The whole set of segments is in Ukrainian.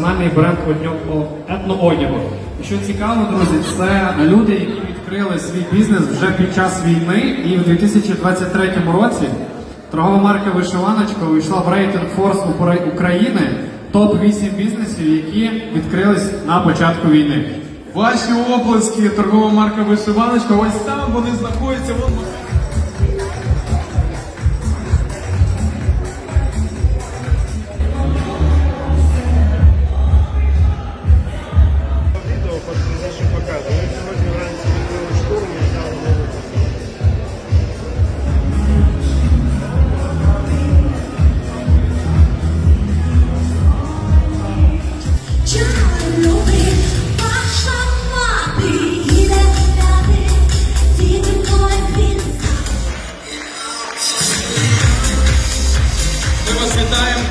Національний бренд етноодягу. І що цікаво, друзі, це люди, які відкрили свій бізнес вже під час війни, і в 2023 році торгова марка Вишиваночка увійшла в рейтинг Укр- України топ 8 бізнесів, які відкрились на початку війни. Ваші оплески, торгова марка Вишиваночка, ось там вони знаходяться. Вон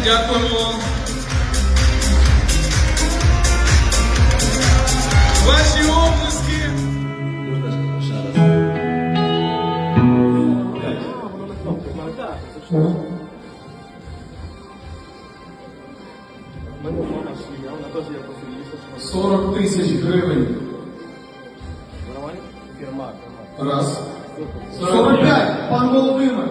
дякуємо. Ваші профіліст. 40 тисяч гривень. Раз. 45, пан Володимир.